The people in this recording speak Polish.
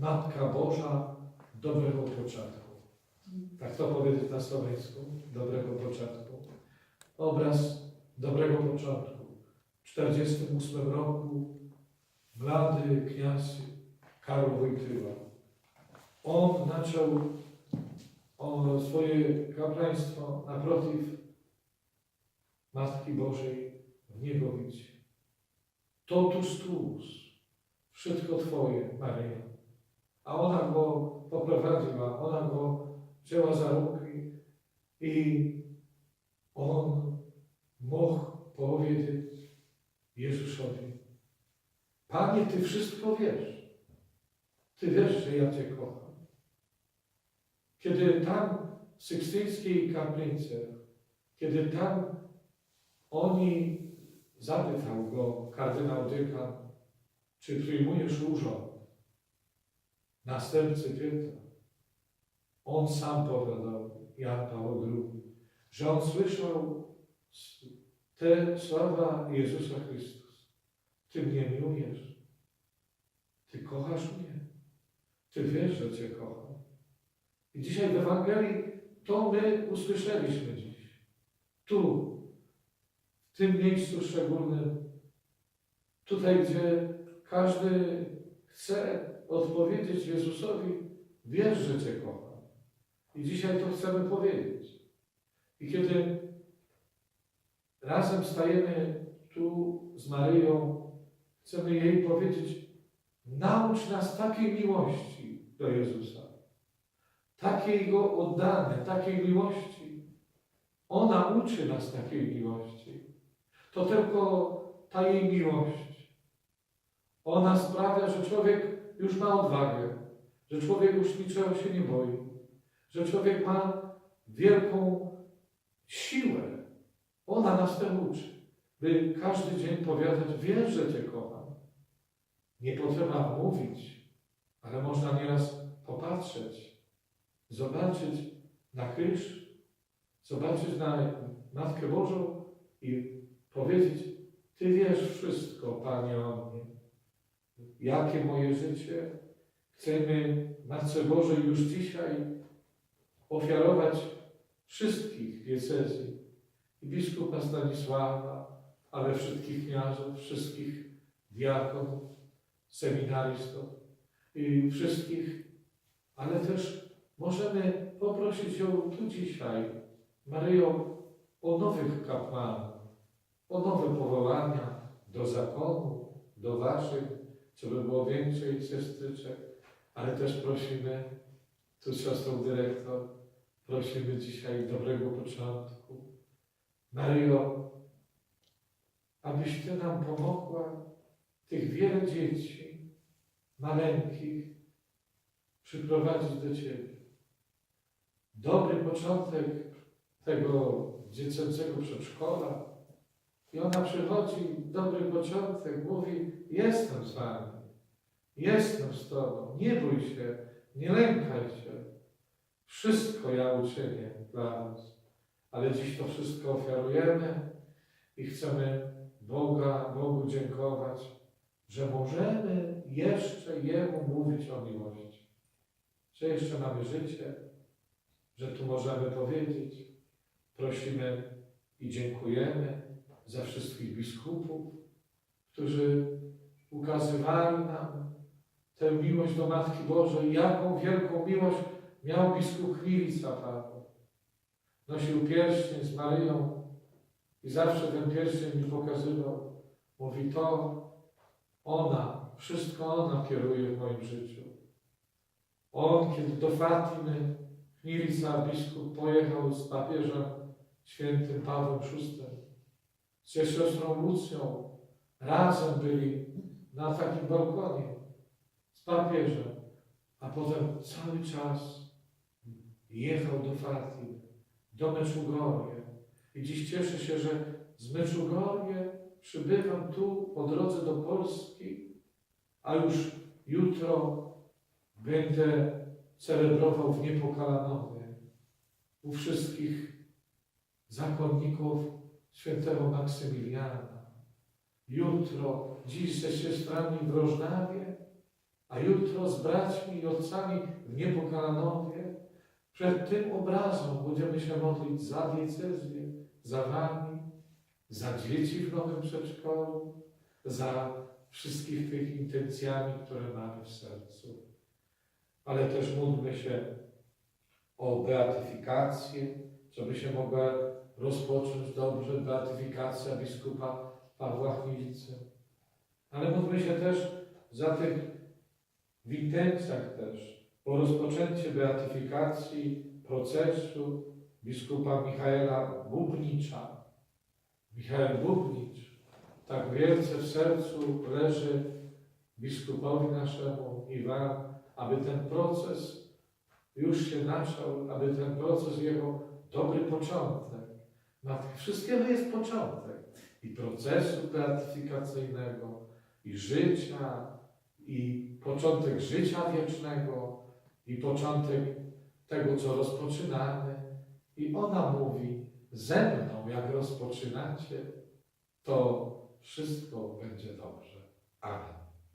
Matka Boża dobrego początku. Tak to powiedzieć na słoweńsku, dobrego początku. Obraz dobrego początku. W 1948 roku młody kniaz Karol Wojtyła. On zaczął swoje kapłaństwo naprotiv Matki Bożej w Niegowicie. Totus tuus, wszystko Twoje, Maryjo. A ona go poprowadziła, ona go wzięła za ruki i on mógł powiedzieć Jezusowi, Panie, Ty wszystko wiesz. Ty wiesz, że ja Cię kocham. Kiedy tam w Sykstyńskiej kaplicy, kiedy tam oni zapytał go kardynał Dykan, czy przyjmujesz urząd następcy Piotra. On sam powiadał, Jan Paweł II, że on słyszał te słowa Jezusa Chrystus. Ty mnie miłujesz. Ty kochasz mnie. Ty wiesz, że Cię kocham. I dzisiaj w Ewangelii to my usłyszeliśmy dziś. Tu, w tym miejscu szczególnym, tutaj, gdzie każdy chce odpowiedzieć Jezusowi, wiesz, że Cię kocham. I dzisiaj to chcemy powiedzieć. I kiedy razem stajemy tu z Maryją, chcemy jej powiedzieć, naucz nas takiej miłości do Jezusa, takiego oddania, takiej miłości. Ona uczy nas takiej miłości. To tylko ta jej miłość. Ona sprawia, że człowiek już ma odwagę, że człowiek już niczego się nie boi, że człowiek ma wielką siłę. Ona nas tym uczy, by każdy dzień powiadać, wiesz, że Cię kocham. Nie potrzeba mówić, ale można nieraz popatrzeć, zobaczyć na krzyż, zobaczyć na Matkę Bożą i powiedzieć, Ty wiesz wszystko, Panie, o mnie. Jakie moje życie? Chcemy Matce Bożej już dzisiaj ofiarować wszystkich diecezji i biskupa Stanisława, ale wszystkich kniazów, wszystkich diakonów, seminarystów i wszystkich, ale też możemy poprosić ją tu dzisiaj, Maryjo, o nowych kapłanów, o nowe powołania do zakonu, do waszych, co by było więcej siostrzyczek, ale też prosimy, tu siostrą dyrektor, prosimy dzisiaj dobrego początku. Maryjo, abyś Ty nam pomogła tych wiele dzieci, maleńkich, przyprowadzić do Ciebie. Dobry początek tego dziecięcego przedszkola. I ona przychodzi, dobry początek, mówi, jestem z Wami, jestem z Tobą, nie bój się, nie lękaj się. Wszystko ja uczynię dla Was. Ale dziś to wszystko ofiarujemy i chcemy Boga, Bogu dziękować, że możemy jeszcze Jemu mówić o miłości. Że jeszcze mamy życie, że tu możemy powiedzieć. Prosimy i dziękujemy za wszystkich biskupów, którzy ukazywali nam tę miłość do Matki Bożej. Jaką wielką miłość miał biskup Chwilica Paweł. Nosił pierścień z Maryją i zawsze ten pierścień mi pokazywał. Mówi to ona, wszystko ona kieruje w moim życiu. On, kiedy do Fatimy Chwilica biskup pojechał z papieżem świętym Pawłem VI, ze siostrą Lucją, razem byli na takim balkonie z papieżem, a potem cały czas jechał do Fatimy, do Meczugorje. I dziś cieszę się, że z Meczugorje przybywam tu po drodze do Polski, a już jutro będę celebrował w Niepokalanowie u wszystkich zakonników świętego Maksymiliana. Jutro, dziś ze siostrami w Rożnawie a jutro z braćmi i ojcami w Niepokalanowie przed tym obrazem będziemy się modlić za diecezję, za wami, za dzieci w nowym przedszkolu, za wszystkich tych intencjami, które mamy w sercu. Ale też módlmy się o beatyfikację, żeby się mogła rozpocząć dobrze beatyfikacja biskupa Pawła Chmielcy. Ale módlmy się też za tych w też o rozpoczęcie beatyfikacji procesu biskupa Michaela Bubnicza. Michał Bubnicz tak wielce w sercu leży biskupowi naszemu i wam, aby ten proces już się zaczął, aby ten proces jego dobry początek. Na wszystkiego jest początek. I procesu beatyfikacyjnego, i życia, i początek życia wiecznego, i początek tego, co rozpoczynamy. I ona mówi, ze mną, jak rozpoczynacie, to wszystko będzie dobrze. Amen.